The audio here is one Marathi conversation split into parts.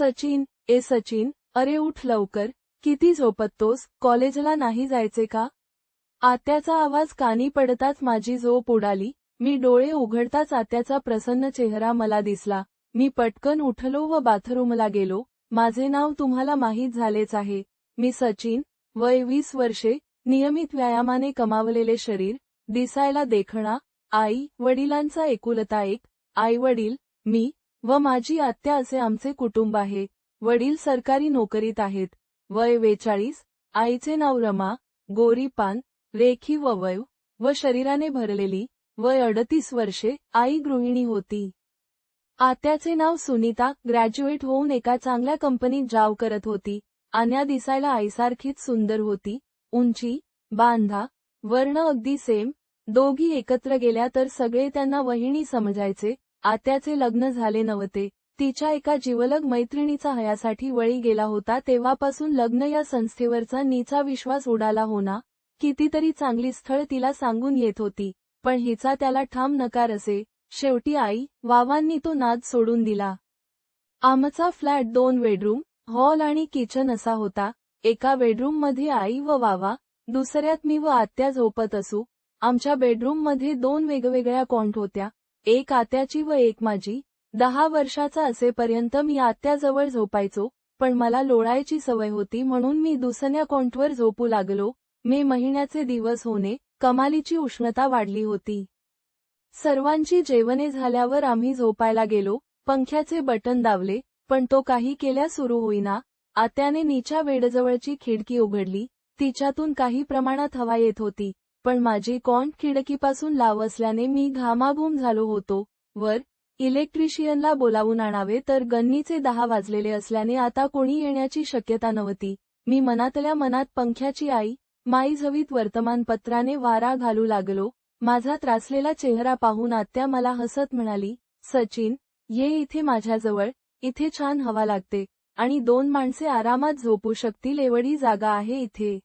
सचिन ए सचिन अरे उठ लवकर किती झोपतोस कॉलेजला नाही जायचे का? आत्याचा आवाज कानी पडताच माझी झोप उडाली मी डोळे उघडताच आत्याचा प्रसन्न चेहरा मला दिसला मी पटकन उठलो व बाथरूमला गेलो माझे नाव तुम्हाला माहीत झालेच आहे मी सचिन वय वीस वर्षे नियमित व्यायामाने कमावलेले शरीर दिसायला देखणा आई वडिलांचा एकुलता एक आई वडील मी व माझी आत्या असे आमचे कुटुंब आहे. वडील सरकारी नोकरीत आहेत. वय वेचाळीस आईचे नाव रमा गोरी पान रेखी व व शरीराने भरलेली वय अडतीस वर्षे आई गृहिणी होती. आत्याचे नाव सुनीता ग्रॅज्युएट होऊन एका चांगल्या कंपनीत जाव करत होती. आन्या दिसायला आईसारखीच सुंदर होती. उंची बांधा वर्ण अगदी सेम दोघी एकत्र गेल्या तर सगळे त्यांना वहिणी समजायचे. आत्याचे लग्न झाले नव्हते तिच्या एका जीवलग मैत्रिणीचा हयासाठी वळी गेला होता तेव्हापासून लग्न या संस्थेवरचा नीचा विश्वास उडाला होना. कितीतरी चांगली स्थळ तिला सांगून येत होती पण हिचा त्याला ठाम नकार असे. शेवटी आई वावांनी तो नाद सोडून दिला. आमचा फ्लॅट दोन बेडरूम हॉल आणि किचन असा होता. एका बेडरूममध्ये आई व वावा दुसऱ्यात मी व आत्या झोपत असू. आमच्या बेडरूममध्ये दोन वेगवेगळ्या कॉन्ट होत्या. एक आत्याची व एक माझी. दहा वर्षाचा असेपर्यंत मी आत्याजवळ झोपायचो पण मला लोळायची सवय होती म्हणून मी दुसऱ्या कोंटवर झोपू लागलो. मे महिन्याचे दिवस होणे कमालीची उष्णता वाढली होती. सर्वांची जेवणे झाल्यावर आम्ही झोपायला गेलो पंख्याचे बटन दावले पण तो काही केल्या सुरू होईना. आत्याने नीच्या वेडजवळची खिडकी उघडली तिच्यातून काही प्रमाणात हवा येत होती. पण माझी कॉन्ट खिडकीपासून लाव असल्याने मी घामाघूम झालो होतो. वर इलेक्ट्रिशियनला बोलावून आणावे तर गन्नीचे दहा वाजलेले असल्याने आता कोणी येण्याची शक्यता नव्हती. मी मनातल्या मनात पंख्याची आई माई झवीत वर्तमानपत्राने वारा घालू लागलो. माझा त्रासलेला चेहरा पाहून आत्या मला हसत म्हणाली सचिन ये इथे माझ्याजवळ इथे छान हवा लागते. आणि दोन माणसे आरामात झोपू शकतील एवढी जागा आहे इथे.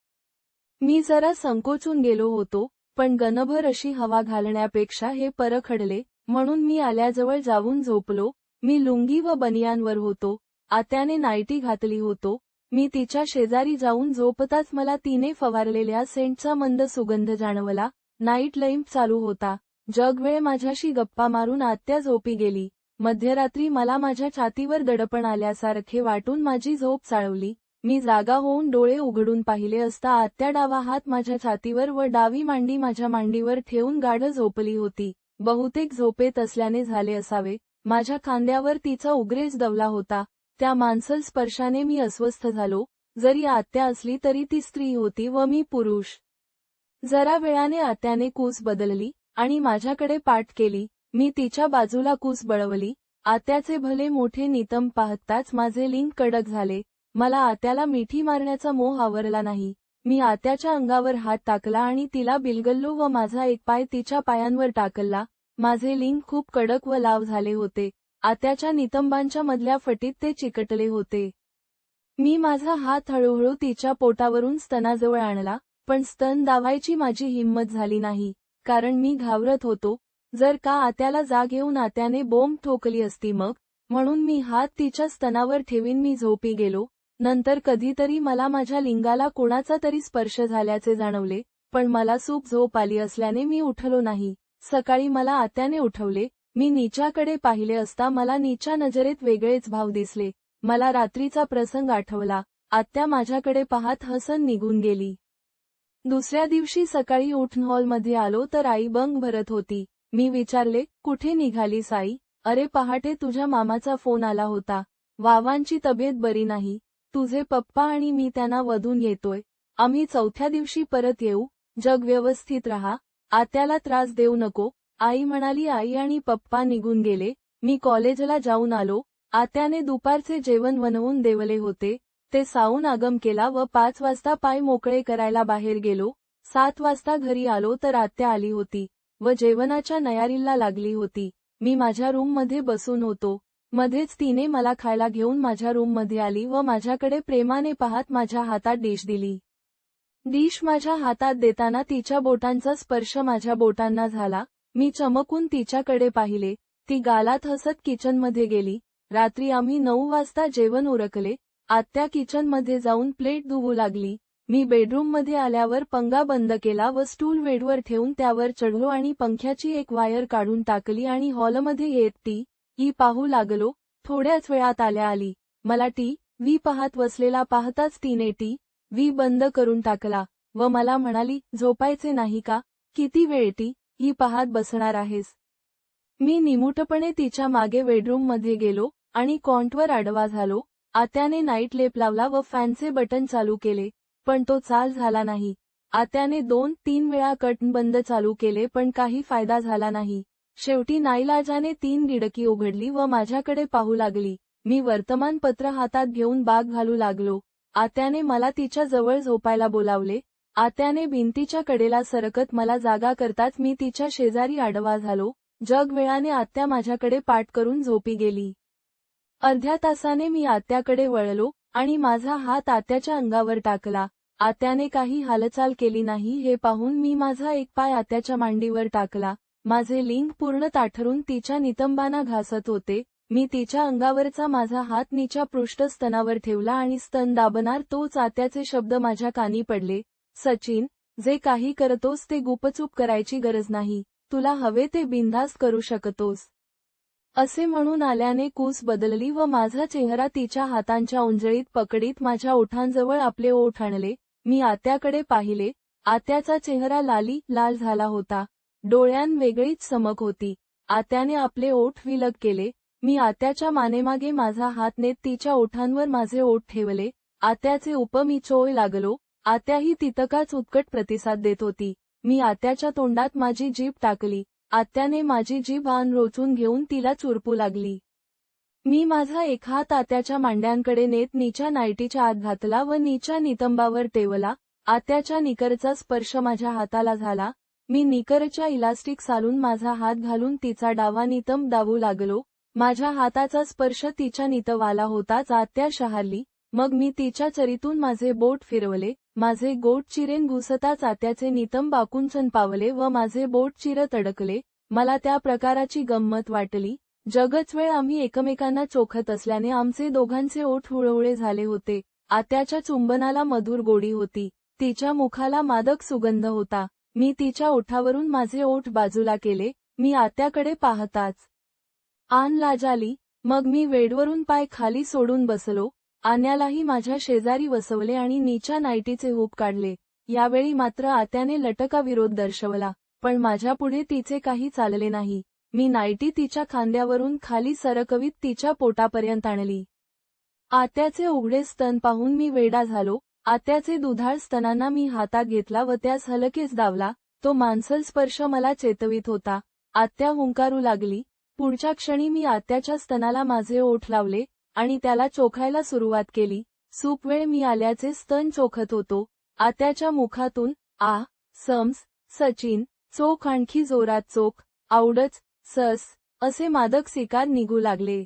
मी जरा संकोचून गेलो होतो पण गणभर अशी हवा घालण्यापेक्षा हे परखडले म्हणून मी आल्याजवळ जाऊन झोपलो मी लुंगी व बनियांवर होतो आत्याने नाईटी घातली होतो मी तिच्या शेजारी जाऊन झोपताच मला तिने फवारलेल्या सेंटचा मंद सुगंध जाणवला नाईट लैम्प चालू होता जगवेळ माझ्याशी गप्पा मारून आत्या झोपी गेली मध्यरात्री मला माझ्या छातीवर दडपण आल्यासारखे वाटून माझी झोप चाळवली मी जागा होऊन डोळे उघडून पाहिले असता आत्या डावा हात माझ्या छातीवर व डावी मांडी माझ्या मांडीवर ठेवून गाढ झोपली होती. बहुतेक झोपेत असल्याने झाले असावे. माझ्या खांद्यावर तिचा उग्रेज दवला होता. त्या माणसल स्पर्शाने मी अस्वस्थ झालो. जरी आत्या असली तरी ती स्त्री होती व मी पुरुष. जरा वेळाने आत्याने कूस बदलली आणि माझ्याकडे पाठ केली. मी तिच्या बाजूला कूस बळवली. आत्याचे भले मोठे नितम पाहताच माझे लिंग कडक झाले. मला आत्याला मिठी मारण्याचा मोह आवरला नाही. मी आत्याच्या अंगावर हात टाकला आणि तिला बिलगल्लो व माझा एक पाय तिच्या पायांवर टाकला. माझे लिंग खूप कडक व लाव झाले होते. आत्याच्या नितंबांच्या मधल्या फटीत ते चिकटले होते. मी माझा हात हळूहळू तिच्या पोटावरून स्तनाजवळ आणला पण स्तन दावायची माझी हिंमत झाली नाही कारण मी घाबरत होतो. जर का आत्याला जाग येऊन आत्याने बोंब ठोकली असती मग? म्हणून मी हात तिच्या स्तनावर ठेवीन मी झोपी गेलो. नंतर कधीतरी मला माझ्या लिंगाला कोणाचा तरी स्पर्श झाल्याचे जाणवले पण मला सूप झोप आली असल्याने मी उठलो नाही. सकाळी मला आत्याने उठवले मी नीच्याकडे पाहिले असता मला नीच्या नजरेत वेगळेच भाव दिसले. मला रात्रीचा प्रसंग आठवला आत्या माझ्याकडे पाहत हसन निघून गेली. दुसऱ्या दिवशी सकाळी उठून हॉलमध्ये आलो तर आई बंग भरत होती. मी विचारले कुठे निघालीस आई? अरे पहाटे तुझ्या मामाचा फोन आला होता. वावांची तब्येत बरी नाही. तुझे पप्पा आणि मी त्यांना वधून येतोय आम्ही चौथ्या दिवशी परत येऊ. जग व्यवस्थित राहा. आत्याला त्रास देऊ नको. आई म्हणाली आई आणि पप्पा निघून गेले. मी कॉलेजला जाऊन आलो. आत्याने दुपारचे जेवण बनवून देवले होते. ते साऊन आगम केला व पाच वाजता पाय मोकळे करायला बाहेर गेलो. सात वाजता घरी आलो तर आत्या आली होती व जेवणाच्या नयारीला लागली होती. मी माझ्या रूममध्ये बसून होतो. मध्येच तिने मला खायला घेऊन माझ्या रूममध्ये आली व माझ्याकडे प्रेमाने पाहत माझ्या हातात डिश दिली. डिश माझ्या हातात देताना तिच्या बोटांचा स्पर्श माझ्या बोटांना झाला. मी चमकून तिच्याकडे पाहिले. ती गालात हसत किचनमध्ये गेली. रात्री आम्ही नऊ वाजता जेवण उरकले. आत्या किचनमध्ये जाऊन प्लेट धुवू लागली. मी बेडरूममध्ये आल्यावर पंगा बंद केला व स्टूल बेडवर ठेवून त्यावर चढलो आणि पंख्याची एक वायर काढून टाकली आणि हॉलमध्ये येत ती ही पाहू लागलो थोड्याच वेळात आल्या आली. मला टी व्ही पाहत बसलेला पाहताच तिने टी व्ही बंद करून टाकला व मला म्हणाली झोपायचे नाही का? किती वेळ टी ही पाहत बसणार आहेस? मी निमूटपणे तिच्यामागे बेडरूममध्ये गेलो आणि कॉन्टवर आडवा झालो. आत्याने नाईट लेप लावला व फॅनचे बटन चालू केले पण तो चाल झाला नाही. आत्याने दोन तीन वेळा कटन बंद चालू केले पण काही फायदा झाला नाही. शेवटी नाईलाजाने तीन गिडकी उघडली व माझ्याकडे पाहू लागली. मी वर्तमानपत्र हातात घेऊन बाग घालू लागलो. आत्याने मला तिच्या जवळ झोपायला बोलावले. आत्याने भिंतीच्या कडेला सरकत मला जागा करताच मी तिच्या शेजारी आडवा झालो. जग वेळाने आत्या माझ्याकडे पाठ करून झोपी गेली. अर्ध्या तासाने मी आत्याकडे वळलो आणि माझा हात आत्याच्या अंगावर टाकला. आत्याने काही हालचाल केली नाही हे पाहून मी माझा एक पाय आत्याच्या मांडीवर टाकला. माझे लिंग पूर्ण ताठरून तिच्या नितंबाना घासत होते. मी तिच्या अंगावरचा माझा हात नीच्या पृष्ठस्तनावर ठेवला आणि स्तन दाबणार तो चात्याचे शब्द माझ्या कानी पडले. सचिन जे काही करतोस ते गुपचूप करायची गरज नाही. तुला हवे ते बिनधास्त करू शकतोस. असे म्हणून आल्याने कूस बदलली व माझा चेहरा तिच्या हातांच्या उंजळीत पकडीत माझ्या ओठांजवळ आपले ओठ आणले. मी आत्याकडे पाहिले. आत्याचा चेहरा लाली लाल झाला होता. डोळ्यां वेगळीच चमक होती. आत्याने आपले ओठ विलग केले. मी आत्याच्या मानेमागे माझा हात नेत तिच्या ओठांवर माझे ओठ ठेवले. आत्याचे उप मी चोय लागलो. आत्याही तितकाच उत्कट प्रतिसाद देत होती. मी आत्याच्या तोंडात माझी जीभ टाकली. आत्याने माझी जीभ आन रोचून घेऊन तिला चुरपू लागली. मी माझा एक हात आत्याच्या मांड्यांकडे नेत नीच्या नाईटीच्या आत घातला व नीच्या नितंबावर टेवला. आत्याच्या निकरचा स्पर्श माझ्या हाताला झाला. मी निकरच्या इलास्टिक सालून माझा हात घालून तिचा डावा नितंब दावू लागलो. माझ्या हाताचा स्पर्श तिच्या नितवाला होताच आत्या शहारली मग मी तिच्या चरीतून माझे बोट फिरवले. माझे गोट चिरेन घुसताच आत्याचे नितंब आकुंचन पावले व माझे बोट चिरत अडकले मला त्या प्रकाराची गंमत वाटली. जगच वेळ आम्ही एकमेकांना चोखत असल्याने आमचे दोघांचे ओठ हुळहुळे झाले होते. आत्याच्या चुंबनाला मधुर गोडी होती. तिच्या मुखाला मादक सुगंध होता. मी तिच्या ओठावरून माझे ओठ बाजूला केले मी आत्याकडे पाहताच. आन लाजाली मग मी वेडवरून पाय खाली सोडून बसलो आन्यालाही माझ्या शेजारी वसवले आणि नीच्या नाईटीचे हुप काढले. यावेळी मात्र आत्याने लटका विरोध दर्शवला पण माझ्यापुढे तिचे काही चालले नाही. मी नाईटी तिच्या खांद्यावरून खाली सरकवीत तिच्या पोटापर्यंत आणली. आत्याचे उघडे स्तन पाहून मी वेडा झालो आत्याचे दुधाळ स्तनांना मी हाता घेतला व त्यास हलकेच दावला. तो मांसल स्पर्श मला चेतवीत होता. आत्या हुंकारू लागली. पुढच्या क्षणी मी आत्याच्या स्तनाला माझे ओठ लावले आणि त्याला चोखायला सुरुवात केली. सूपवेळ मी आल्याचे स्तन चोखत होतो. आत्याच्या मुखातून आ सम्स सचिन चोख आणखी जोरात चोख आवडच सस असे मादक सिकार निघू लागले.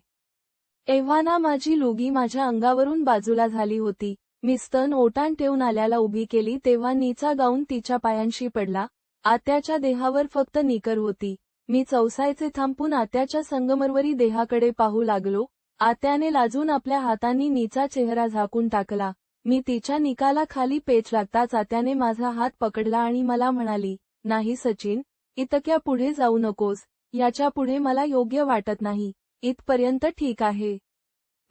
एव्हाना माझी लुगी माझ्या अंगावरून बाजूला झाली होती. मी स्तन ओटान ठेवून आल्याला उभी केली तेव्हा नीचा गाऊन तिच्या पायांशी पडला. आत्याच्या देहावर फक्त निकर होती. मी चौसायचे थांबून आत्याच्या संगमरवरी देहाकडे पाहू लागलो. आत्याने लाजून आपल्या हातांनी नीचा चेहरा झाकून टाकला. मी तिच्या निकाला खाली पेच लागताच आत्याने माझा हात पकडला आणि मला म्हणाली नाही सचिन इतक्या पुढे जाऊ नकोस. याच्यापुढे मला योग्य वाटत नाही. इथपर्यंत ठीक आहे.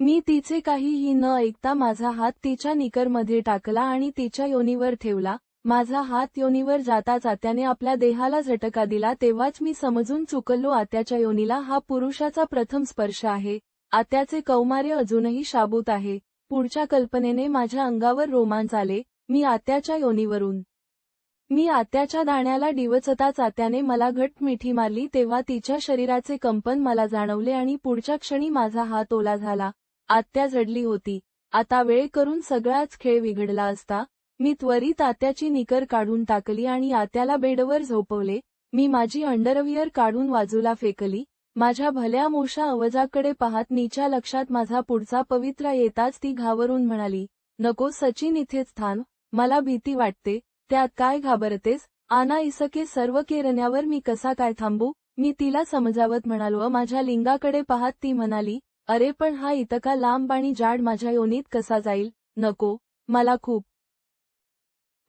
मी तिचे काहीही न ऐकता माझा हात तिच्या निकरमध्ये टाकला आणि तिच्या योनीवर ठेवला. माझा हात योनीवर जाताच आत्याने आपल्या देहाला झटका दिला तेव्हाच मी समजून चुकलो आत्याच्या योनीला हा पुरुषाचा प्रथम स्पर्श आहे. आत्याचे कौमार्य अजूनही शाबूत आहे. पुढच्या कल्पनेने माझ्या अंगावर रोमांच आले. मी आत्याच्या योनीवरून. मी आत्याच्या दाण्याला डिवचताच आत्याने मला घट मिठी मारली तेव्हा तिच्या शरीराचे कंपन मला जाणवले आणि पुढच्या क्षणी माझा हात ओला झाला. आत्या जडली होती. आता वेळ करून सगळाच खेळ बिघडला असता मी त्वरित आत्याची निकर काढून टाकली आणि आत्याला बेडवर झोपवले. मी माझी अंडरवियर काढून बाजूला फेकली. माझ्या भल्या मोशा आवाजाकडे पाहत नीच्या लक्षात माझा पुढचा पवित्रा येताच ती घाबरून म्हणाली नको सचिन इथेच थांब. मला भीती वाटते. त्यात काय घाबरतेस? आना इसके सर्व केरण्यावर मी कसा काय थांबू? मी तिला समजावत म्हणालो. माझ्या लिंगाकडे पाहत ती म्हणाली अरे पण हा इतका लांब आणि जाड माझ्या योनीत कसा जाईल? नको मला खूप.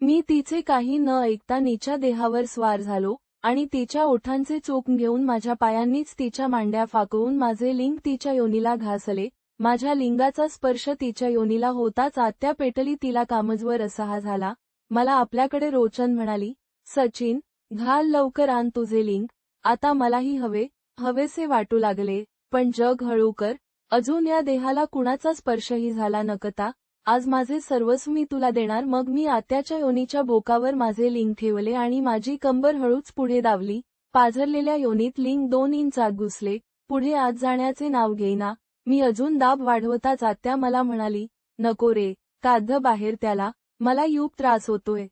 मी तिचे काही न ऐकता नीच्या देहावर स्वार झालो आणि तिच्या ओठांचे चोख घेऊन माझ्या पायांनीच तिच्या मांड्या फाकवून माझे लिंग तिच्या योनीला घासले. माझ्या लिंगाचा स्पर्श तिच्या योनीला होताच आत्या पेटली तिला कामजवर असाहा झाला. मला आपल्याकडे रोचन म्हणाली सचिन घाल लवकर आण तुझे लिंग. आता मलाही हवे हवेसे वाटू लागले पण जग हळू कर. अजून या देहाला कुणाचा स्पर्शही झाला नकता? आज माझे सर्वस्व मी तुला देणार मग मी आत्याच्या योनीच्या बोकावर माझे लिंग ठेवले आणि माझी कंबर हळूच पुढे दावली पाझरलेल्या योनीत लिंग दोन इंचात घुसले. पुढे आत जाण्याचे नाव घेईना. मी अजून दाब वाढवताच आत्या मला म्हणाली नको रे काद्ध बाहेर त्याला. मला यूप त्रास होतोय.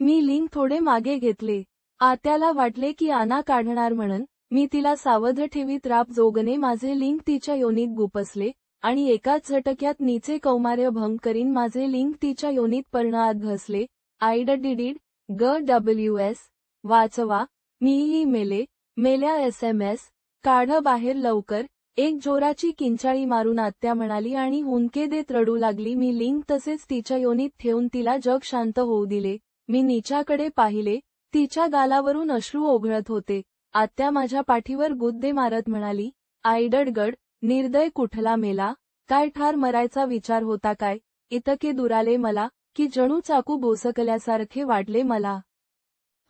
मी लिंग थोडे मागे घेतले. आत्याला वाटले की आना काढणार म्हणून मी तिला सावध ठेवीत राप जोगने माझे लिंग तिच्या योनीत गुपसले आणि एकाच झटक्यात नीचे कौमार्य भंग करीन माझे लिंग तिच्या योनीत पर्णात घसले. आयड डिडीड ग डब्ल्यू एस वाचवा मीही मेले मेल्या एस एम एस काढ बाहेर लवकर एक जोराची किंचाळी मारून आत्या म्हणाली आणि हुंके देत रडू लागली. मी लिंग तसेच तिच्या योनीत ठेवून तिला जग शांत होऊ दिले. मी नीच्याकडे पाहिले तिच्या गालावरून अश्रू ओघळत होते. आत्या माझ्या पाठीवर गुद्दे मारत म्हणाली आयडडगड निर्दय कुठला मेला काय ठार मरायचा विचार होता काय इतके दुराले मला की जणू चाकू बोसकल्यासारखे वाटले मला.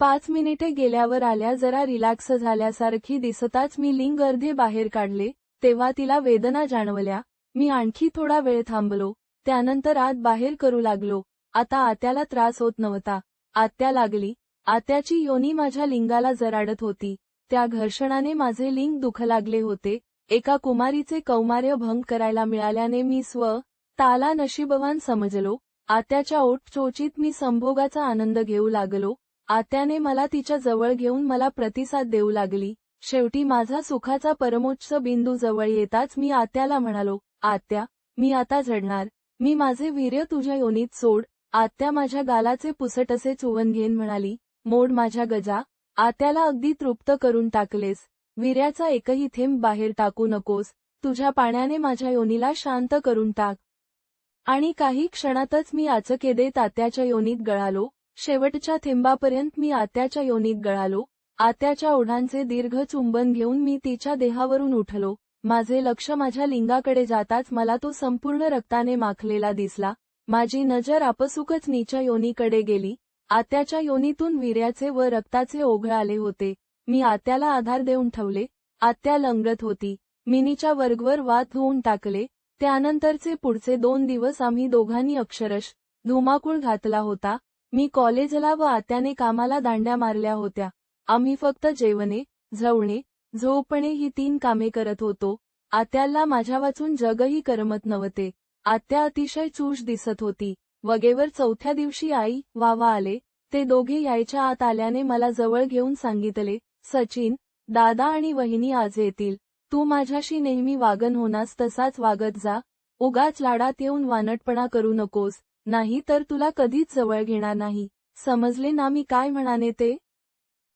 पाच मिनिटे गेल्यावर आल्या जरा रिलॅक्स झाल्यासारखी दिसताच मी लिंग अर्धे बाहेर काढले तेव्हा तिला वेदना जाणवल्या मी आणखी थोडा वेळ थांबलो त्यानंतर आत बाहेर करू लागलो आता आत्याला त्रास होत नव्हता आत्या लागली आत्याची योनी माझ्या लिंगाला जराडत होती त्या घर्षणाने माझे लिंग दुख लागले होते. एका कुमारीचे कौमार्य भंग करायला मिळाल्याने मी स्व ताला नशीबवान समजलो. आत्याच्या ओठ चोचीत मी संभोगाचा आनंद घेऊ लागलो. आत्याने मला तिच्या जवळ घेऊन मला प्रतिसाद देऊ लागली. शेवटी माझा सुखाचा परमोच्च बिंदू जवळ येताच मी आत्याला म्हणालो आत्या मी आता झडणार. मी माझे वीर्य तुझ्या योनीत सोड. आत्या माझ्या गालाचे पुसटसे चुवन घेन म्हणाली मोड माझ्या गजा आत्याला अगदी तृप्त करून टाकलेस. विर्याचा एकही थेंब बाहेर टाकू नकोस. तुझ्या पाण्याने माझ्या योनीला शांत करून टाक. आणि काही क्षणातच मी आचके देत आत्याच्या योनीत गळालो. शेवटच्या थेंबापर्यंत मी आत्याच्या योनीत गळालो. आत्याच्या ओढांचे दीर्घ चुंबन घेऊन मी तिच्या देहावरून उठलो. माझे लक्ष माझ्या लिंगाकडे जाताच मला तो संपूर्ण रक्ताने माखलेला दिसला. माझी नजर आपसुकच नीच्या योनीकडे गेली. आत्याच्या योनीतून वीर्याचे व रक्ताचे ओघळ आले होते. मी आत्याला आधार देऊन ठेवले. आत्या लंगडत होती. मिनीच्या वर्गवर वात होऊन टाकले. त्यानंतरचे पुढचे दोन दिवस आम्ही दोघांनी अक्षरश धुमाकूळ घातला होता. मी कॉलेजला व आत्याने कामाला दांड्या मारल्या होत्या. आम्ही फक्त जेवणे झवणे झोपणे ही तीन कामे करत होतो. आत्याला माझ्या वाचून जगही करमत नव्हते. आत्या अतिशय चूष दिसत होती. वगेवर चौथ्या दिवशी आई वावा आले. ते दोघे यायच्या आत आल्याने मला जवळ घेऊन सांगितले सचिन दादा आणि वहिनी आज येतील. तू माझ्याशी नेहमी वागन होनास तसाच वागत जा. उगाच लाडात येऊन वानटपणा करू नकोस. नाही तर तुला कधीच जवळ घेणार नाही. समजले ना मी काय म्हणाने ते?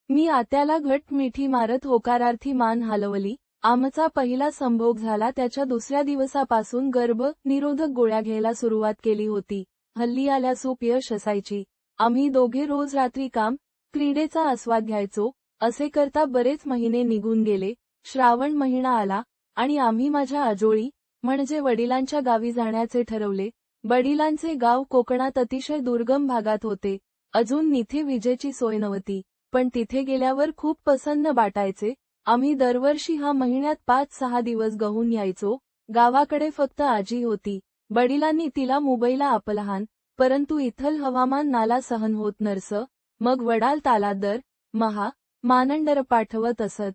मी आत्याला घट मिठी मारत होकारार्थी मान हलवली. आमचा पहिला संभोग झाला त्याच्या दुसऱ्या दिवसापासून गर्भ निरोधक गोळ्या घ्यायला सुरुवात केली होती. हल्ली आल्या सूप यश असायची. आम्ही दोघे रोज रात्री काम क्रीडेचा आस्वाद घ्यायचो असे करता बरेच महिने निघून गेले. श्रावण महिना आला आणि आम्ही माझ्या आजोळी म्हणजे वडिलांच्या गावी जाण्याचे ठरवले. वडिलांचे गाव कोकणात अतिशय दुर्गम भागात होते. अजून निथे विजेची सोय नव्हती पण तिथे गेल्यावर खूप पसंत वाटायचे. आम्ही दरवर्षी हा महिन्यात पाच सहा दिवस गहून यायचो गावाकडे फक्त आजी होती. वडिलांनी तिला मुंबईला आपलहान परंतु इथल हवामान नाला सहन होत नरस मग वडाल तालादर महा मानंडर पाठवत असत.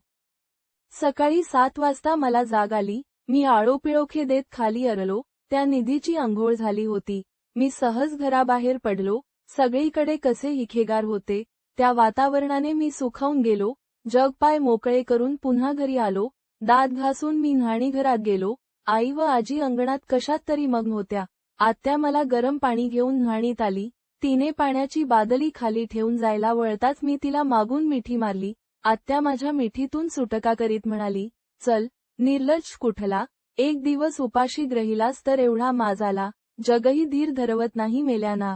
सकाळी सात वाजता मला जाग आली मी आळोपिळोखे देत खाली अरलो त्या निधीची अंघोळ झाली होती. मी सहज घराबाहेर पडलो सगळीकडे कसे हिखेगार होते त्या वातावरणाने मी सुखावून गेलो जग पाय मोकळे करून पुन्हा घरी आलो दात घासून मी न्हाणीघरात गेलो आई व आजी अंगणात कशात तरी मग्न होत्या. आत्या मला गरम पाणी घेऊन न्हाणीत आली. तिने पाण्याची बादली खाली ठेवून जायला वळताच मी तिला मागून मिठी मारली. आत्या माझ्या मिठीतून सुटका करीत म्हणाली चल निर्लज कुठला? एक दिवस उपाशी ग्रहिलास तर एवढा माज आला. जगही धीर धरवत नाही मेल्याना.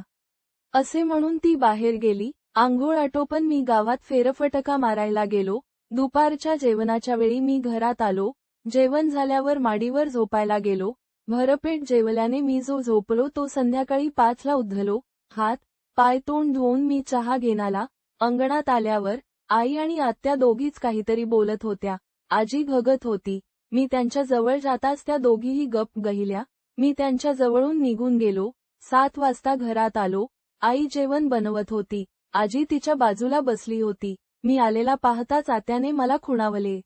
असे म्हणून ती बाहेर गेली. आंघोळ आटोपन मी गावात फेरफटका मारायला गेलो. दुपारच्या जेवणाच्या वेळी मी घरात आलो. जेवण झाल्यावर माडीवर झोपायला गेलो. भरपेट जेवल्याने मी जो झोपलो तो संध्याकाळी पाचला उद्धलो हात पाय तोंड धुवून मी चहा घेणाला अंगणात आल्यावर आई आणि आत्या दोघीच काहीतरी बोलत होत्या. आजी भगत होती. मी त्यांच्या जवळ जाताच त्या दोघीही गप गहिल्या. मी त्यांच्या जवळून निघून गेलो. सात वाजता घरात आलो. आई जेवण बनवत होती. आजी तिच्या बाजूला बसली होती. मी आलेला पाहताच आत्याने मला खुणावले.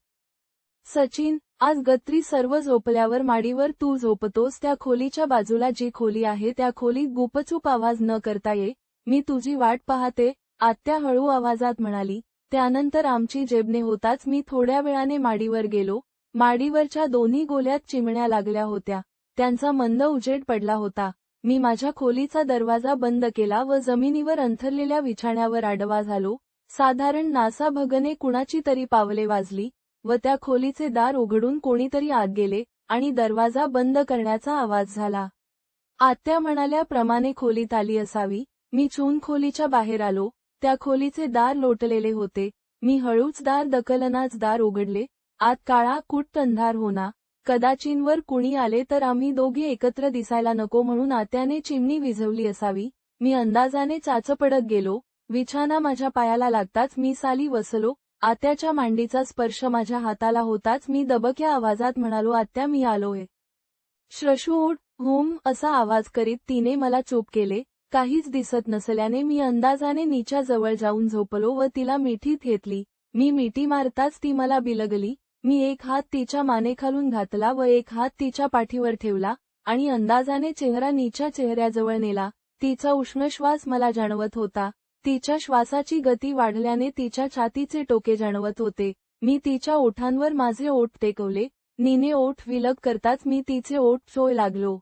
सचिन आज गत्री सर्व झोपल्यावर माडीवर तू झोपतोस त्या खोलीच्या बाजूला जी खोली आहे त्या खोलीत गुपचूप आवाज न करता ये मी तुझी वाट पाहते आत्या हळू आवाजात म्हणाली त्यानंतर आमची जेबणे होताच मी थोड्या वेळाने माडीवर गेलो माडीवरच्या दोन्ही गोल्यात चिमण्या लागल्या होत्या त्यांचा मंद उजेड पडला होता मी माझ्या खोलीचा दरवाजा बंद केला व जमिनीवर अंथरलेल्या विछाण्यावर आडवा झालो साधारण नासा भगने कुणाची तरी पावले वाजली व त्या खोलीचे दार उघडून कोणीतरी आत गेले आणि दरवाजा बंद करण्याचा आवाज झाला. आत्या म्हणाल्याप्रमाणे खोलीत आली असावी. मी चून खोलीच्या बाहेर आलो. त्या खोलीचे दार लोटलेले होते. मी हळूच दार दकलनाच दार उघडले. आत काळा कुट अंधार होना. कदाचिनवर कुणी आले तर आम्ही दोघे एकत्र दिसायला नको म्हणून आत्याने चिमणी विझवली असावी. मी अंदाजाने चाचपडत गेलो. विछाना माझ्या पायाला लागताच मी साली वसलो. आत्याच्या मांडीचा स्पर्श माझ्या हाताला होताच मी दबक्या आवाजात म्हणालो आत्या मी आलोय. श्रशू हुम असा आवाज करीत तिने मला चूप केले. काहीच दिसत नसल्याने मी अंदाजाने नीच्या जवळ जाऊन झोपलो व तिला मिठीत घेतली. मी मिठी मारताच ती मला बिलगली. मी एक हात तिच्या मानेखालून घातला व एक हात तिच्या पाठीवर ठेवला आणि अंदाजाने चेहरा नीच्या चेहऱ्याजवळ नेला. तिचा उष्ण श्वास मला जाणवत होता. तिच्या श्वासाची गती वाढल्याने तिच्या छातीचे टोके जाणवत होते. मी तिच्या ओठांवर माझे ओठ टेकवले. नीने ओठ विलग करताच मी तिचे ओठ चोय लागलो.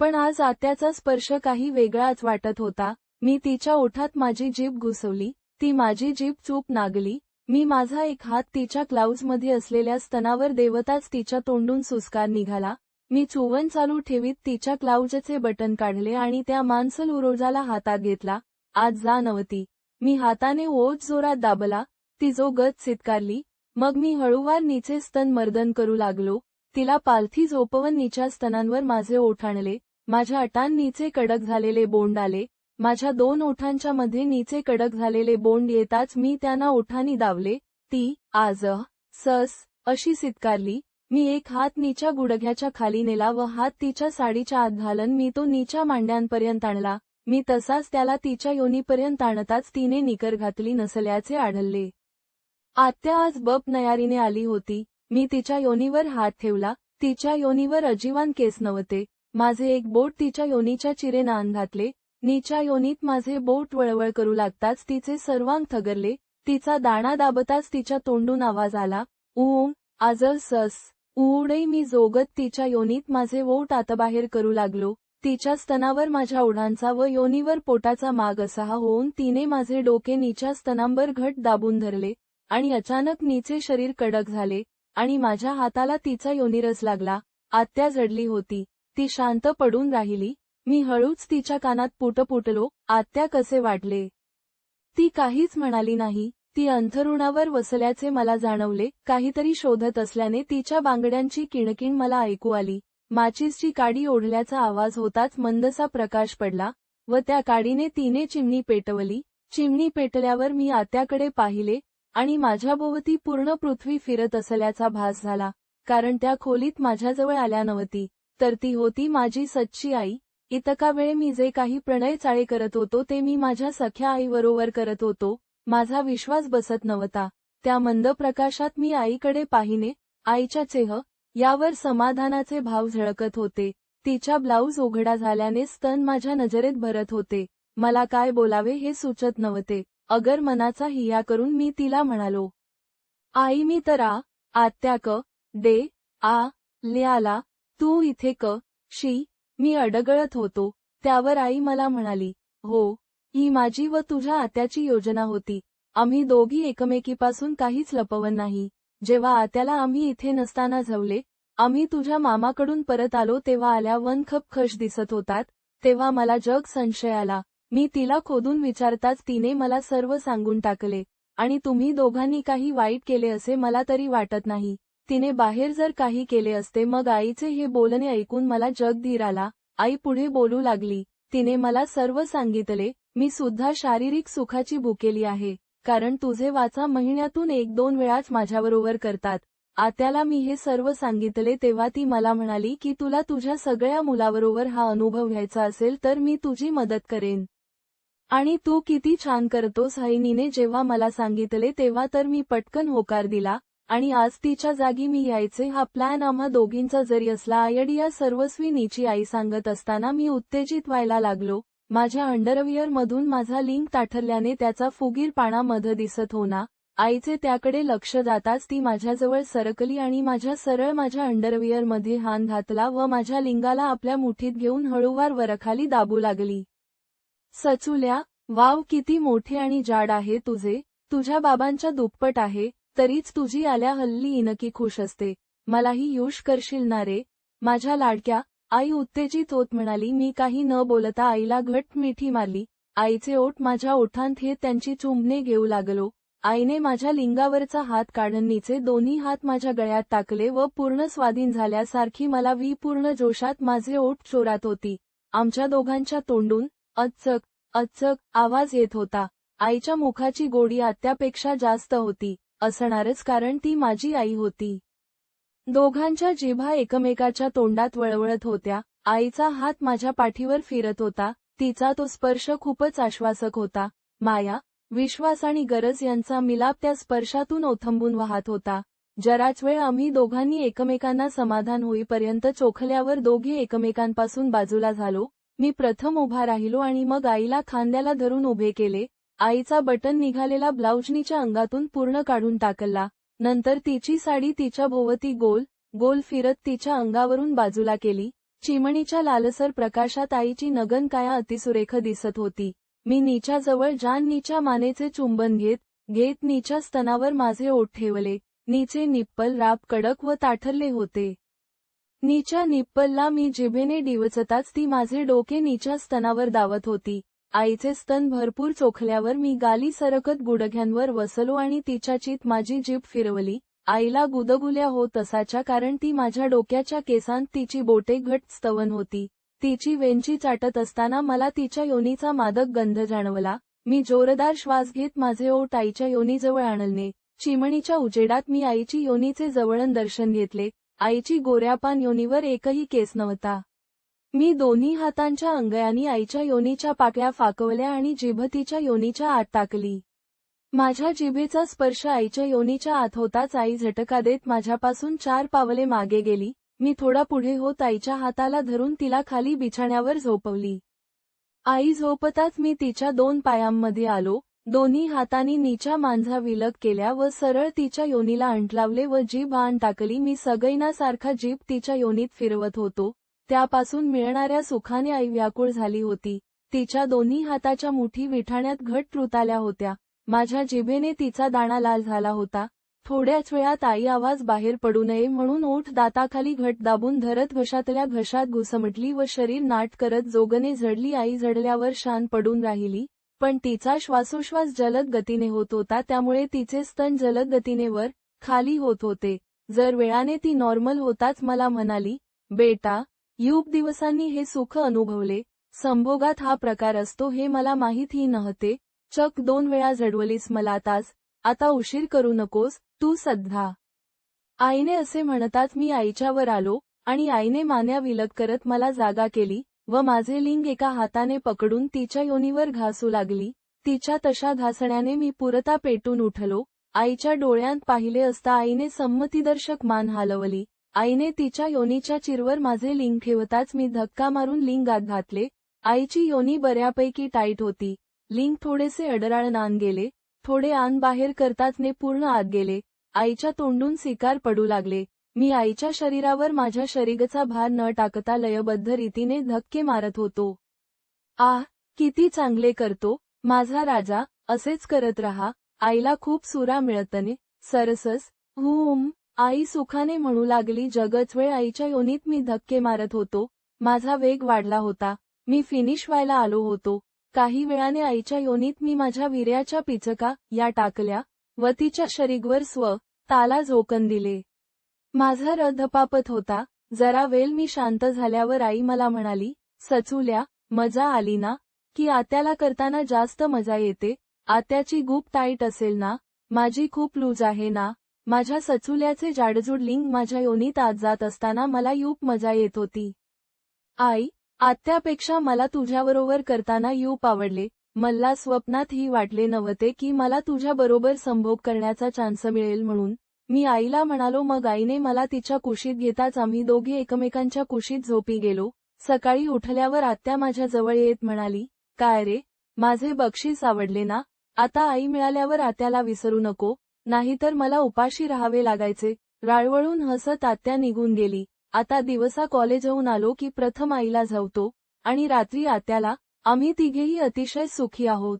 पण आज आत्याचा स्पर्श काही वेगळाच वाटत होता. मी तिच्या ओठात माझी जीभ घुसवली. ती माझी जीभ चूप नागली. मी माझा एक हात तिच्या क्लाउजमध्ये असलेल्या स्तनावर देवताच तिच्या तोंडून सुस्कार निघाला. मी चुवन चालू ठेवीत तिच्या क्लाउजचे बटन काढले आणि त्या मानसल उरोजाला हातात घेतला. आज जानवती मी हाताने ओठ जोरात दाबला ती जो गत चितकारली मग मी हळूवार नीचे स्तन मर्दन करू लागलो तिला पालथी झोपवन नीच्या स्तनांवर माझे ओठ आणले माझ्या अटान नीचे कडक झालेले बोंड आले माझ्या दोन ओठांच्या मध्ये नीचे कडक झालेले बोंड येताच मी त्यांना ओठांनी दावले ती आज सस अशी सितकारली मी एक हात नीच्या गुडघ्याच्या खाली नेला व हात तिच्या साडीच्या आत घालन मी तो नीच्या मांड्यांपर्यंत आणला मी तसाच त्याला तिच्या योनीपर्यंत आणताच तिने निकर घातली नसल्याचे आढळले. आत्या आज बप नयारीने आली होती. मी तिच्या योनीवर हात ठेवला. तिच्या योनीवर अजीवान केस नव्हते. माझे एक बोट तिच्या योनीच्या चिरे नान घातले. नीच्या योनीत माझे बोट वळवळ करू लागताच तिचे सर्वांग थगरले. तिचा दाणा दाबताच तिच्या तोंडून आवाज आला. ऊम आज सस. उडई मी जोगत तिच्या योनीत माझे वोट आता बाहेर करू लागलो. तिच्या स्तनावर माझ्या ओढांचा व योनीवर पोटाचा माग असा होऊन तिने माझे डोके नीच्या स्तनांवर घट दाबून धरले आणि अचानक नीचे शरीर कडक झाले आणि माझ्या हाताला तिचा योनीरस लागला. आत्या जडली होती. ती शांत पडून राहिली. मी हळूच तिच्या कानात पुटपुटलो आत्या कसे वाटले? ती काहीच म्हणाली नाही. ती अंथरुणावर वसल्याचे मला जाणवले. काहीतरी शोधत असल्याने तिच्या बांगड्यांची किणकिण मला ऐकू आली. माचीसची काडी ओढल्याचा आवाज होताच मंदसा प्रकाश पडला व त्या काडीने तिने चिमणी पेटवली. चिमणी पेटल्यावर मी आत्याकडे पाहिले आणि माझ्याभोवती पूर्ण पृथ्वी फिरत असल्याचा भास झाला कारण त्या खोलीत माझ्याजवळ आल्या नव्हती. तर ती होती माझी सच्ची आई. इतका वेळ मी जे काही प्रणय चाळे करत होतो ते मी माझ्या सख्या आईबरोबर करत होतो. माझा विश्वास बसत नव्हता. त्या मंद प्रकाशात मी आईकडे पाहिने आईच्या चेह यावर समाधानाचे भाव झळकत होते. तिच्या ब्लाऊज उघडा झाल्याने स्तन माझ्या नजरेत भरत होते. मला काय बोलावे हे सुचत नव्हते. अगर मनाचा हिया करून मी तिला म्हणालो आई मी तर आ आत्या क दे आ ल्याला तू इथे क शी मी अडगळत होतो. त्यावर आई मला म्हणाली हो ही माझी व तुझ्या आत्याची योजना होती. आम्ही दोघी एकमेकीपासून काहीच लपवन नाही. जेव्हा आत्याला आम्ही इथे नसताना झवले आम्ही तुझ्या मामाकडून परत आलो तेव्हा आल्या वन खप खश दिसत होतात तेव्हा मला जग संशय आला. मी तिला खोदून विचारताच तिने मला सर्व सांगून टाकले आणि तुम्ही दोघांनी काही वाईट केले असे मला तरी वाटत नाही. तिने बाहेर जर काही केले असते मग आईचे हे बोलणे ऐकून मला जग धीर आला. आई पुढे बोलू लागली. तिने मला सर्व सांगितले मी सुद्धा शारीरिक सुखाची भुकेली आहे. कारण तुझे वाचा महिन्यातून एक दोन वेळाच माझ्याबरोबर करतात. आत्याला मी हे सर्व सांगितले तेव्हा ती मला म्हणाली की तुला तुझ्या सगळ्या मुलाबरोबर हा अनुभव घ्यायचा असेल तर मी तुझी मदत करेन. आणि तू किती छान करतोस हैनीने जेव्हा मला सांगितले तेव्हा तर मी पटकन होकार दिला. आणि आज तिच्या जागी मी यायचे. हा प्लॅन आम्हा दोघींचा जरी असला आयडिया सर्वस्वी नीची आई सांगत असताना मी उत्तेजित व्हायला लागलो. माझ्या अंडरवियर मधून माझा लिंक ताठरल्याने त्याचा फुगीरपाणा मध दिसत होना. आईचे त्याकडे लक्ष जाताच ती माझ्याजवळ सरकली आणि माझ्या सरळ माझ्या अंडरवियरमध्ये हान घातला व माझ्या लिंगाला आपल्या मुठीत घेऊन हळूवार वरखाली दाबू लागली. सचुल्या वाव किती मोठे आणि जाड आहे तुझे. तुझ्या बाबांच्या दुप्पट आहे तरीच तुझी आल्या हल्ली इनकी खुश असते. मलाही युश करशील ना रे. माझ्या लाडक्या आई उत्तेजित होत म्हणाली मी काही न बोलता आईला घट मिठी मारली. आईचे ओठ माझ्या ओठांत हे त्यांची चुंबने घेऊ लागलो. आईने माझ्या लिंगावरचा हात काढणीचे दोन्ही हात माझ्या गळ्यात टाकले व पूर्ण स्वाधीन झाल्यासारखी मला वी पूर्ण जोशात माझे ओठ चोरात होती. आमच्या दोघांच्या तोंडून अच्चक अच्चक आवाज येत होता. आईच्या मुखाची गोडी आत्यापेक्षा जास्त होती. असणारच कारण ती माझी आई होती. दोघांच्या जिभा एकमेकाच्या तोंडात वळवळत होत्या आईचा हात माझ्या पाठीवर फिरत होता तिचा तो स्पर्श खूपच आश्वासक होता. माया विश्वास आणि गरज यांचा मिलाप त्या स्पर्शातून ओथंबून वाहत होता. जराच वेळ आम्ही दोघांनी एकमेकांना समाधान होईपर्यंत चोखल्यावर दोघे एकमेकांपासून बाजूला झालो. मी प्रथम उभा राहिलो आणि मग आईला खांद्याला धरून उभे केले. आईचा बटन निघालेला ब्लाउजनीच्या अंगातून पूर्ण काढून टाकला. नंतर तिची साडी तिच्या भोवती गोल गोल फिरत तिच्या अंगावरून बाजूला केली. चिमणीच्या लालसर प्रकाशात आईची नगन काया अतिसुरेख दिसत होती. मी नीच्याजवळ जान नीच्या मानेचे चुंबन घेत घेत नीच्या स्तनावर माझे ओठ ठेवले. नीचे निप्पल राब कडक व ताठरले होते. नीच्या निप्पलला मी जिभेने डिवचताच ती माझे डोके नीच्या स्तनावर दावत होती. आईचे स्तन भरपूर चोखल्यावर मी गाली सरकत गुडघ्यांवर वसलो आणि तिच्या चित माझी जीभ फिरवली. आईला गुदगुल्या होत असाच्या कारण ती माझ्या डोक्याच्या केसांत तिची बोटे घट स्तवन होती. तिची वेंची चाटत असताना मला तिच्या योनीचा मादक गंध जाणवला. मी जोरदार श्वास घेत माझे ओट आईच्या योनीजवळ आणलने. चिमणीच्या उजेडात मी आईची योनीचे जवळण दर्शन घेतले. आईची गोऱ्यापान योनीवर एकही केस नव्हता. मी दोन्ही हातांच्या अंगयानी आईच्या योनीच्या पाकळ्या फाकवल्या आणि जिभतीच्या योनीच्या आत टाकली. माझ्या जिभेचा स्पर्श आईच्या योनीच्या आत होताच आई झटका देत माझ्यापासून चार पावले मागे गेली. मी थोडा पुढे होत आईच्या हाताला धरून तिला खाली बिछाण्यावर झोपवली. आई झोपताच मी तिच्या दोन पायांमध्ये आलो. दोन्ही हातांनी नीच्या मांझा विलग केल्या व सरळ तिच्या योनीला अंटलावले व जीभ आण टाकली. मी सगैनासारखा जीभ तिच्या योनीत फिरवत होतो. त्यापासून मिळणाऱ्या सुखाने आई व्याकुळ झाली होती. तिच्या दोन्ही हाताच्या मुठी विठाण्यात घट रुताल्या होत्या. माझ्या जिभेने तिचा दाणा लाल झाला होता. थोड्याच वेळात आई आवाज बाहेर पडू नये म्हणून ओठ दाताखाली घट दाबून धरत घशातल्या घशात घुसमटली व शरीर नाट करत जोगने झडली. आई झडल्यावर शान पडून राहिली. पण तिचा श्वासोश्वास जलद गतीने होत होता. त्यामुळे तिचे स्तन जलद गतीने वर खाली होत होते. जर वेळाने ती नॉर्मल होताच मला म्हणाली बेटा युग दिवसांनी हे सुख अनुभवले. संभोगात हा प्रकार असतो हे मला माहीतही नव्हते. चक दोन वेळा जडवलीस मला तास आता उशीर करू नकोस. तू सध्या आईने असे म्हणताच मी आईच्यावर आलो आणि आईने मान्या विलग करत मला जागा केली व माझे लिंग एका हाताने पकडून तिच्या योनीवर घासू लागली. तिच्या तशा घासण्याने मी पुरता पेटून उठलो. आईच्या डोळ्यांत पाहिले असता आईने संमतीदर्शक मान हालवली. आईने तिच्या योनीच्या चिरवर माझे लिंग ठेवताच मी धक्का मारून लिंगात घातले. आईची योनी बऱ्यापैकी टाईट होती. लिंग थोडेसे अडराळ नान गेले. थोडे आन बाहेर करताच ने पूर्ण आत गेले. आईच्या तोंडून सिकार पडू लागले. मी आईच्या शरीरावर माझ्या शरीराचा भार न टाकता लयबद्ध रीतीने धक्के मारत होतो. आ किती चांगले करतो. माझा राजा असेच करत रहा. आईला खूप सुरा मिळतने. सरसस हुम आई सुखाने म्हणू लागली जगच वेळ आईच्या योनीत मी धक्के मारत होतो. माझा वेग वाढला होता. मी फिनिश व्हायला आलो होतो. काही वेळाने आईच्या योनीत मी माझ्या वीर्याच्या पिचका या टाकल्या. व तिच्या शरीगवर स्व ताला झोकन दिले. माझा रधपापत होता. जरा वेल मी शांत झाल्यावर आई मला म्हणाली सचुल्या मजा आली ना? की आत्याला करताना जास्त मजा येते? आत्याची गूप टाईट असेल ना? माझी खूप लूज आहे ना? माझ्या सचुल्याचे जाडजूड लिंग माझ्या योनीत आत जात असताना मला यूप मजा येत होती. आई आत्यापेक्षा मला तुझ्याबरोबर करताना यूप आवडले. मला स्वप्नातही वाटले नव्हते की मला तुझ्याबरोबर संभोग करण्याचा चान्स मिळेल म्हणून. मी आईला म्हणालो मग आईने मला तिच्या कुशीत घेताच आम्ही दोघे एकमेकांच्या कुशीत झोपी गेलो. सकाळी उठल्यावर आत्या माझ्या जवळ येत म्हणाली काय रे माझे बक्षीस आवडले ना? आता आई मिळाल्यावर आत्याला विसरू नको. नाहीतर मला उपाशी राहावे लागायचे. राळवळून हसत आत्या निघून गेली. आता दिवसा कॉलेज होऊन आलो की प्रथम आईला झवतो आणि रात्री आत्याला आम्ही तिघेही अतिशय सुखी आहोत.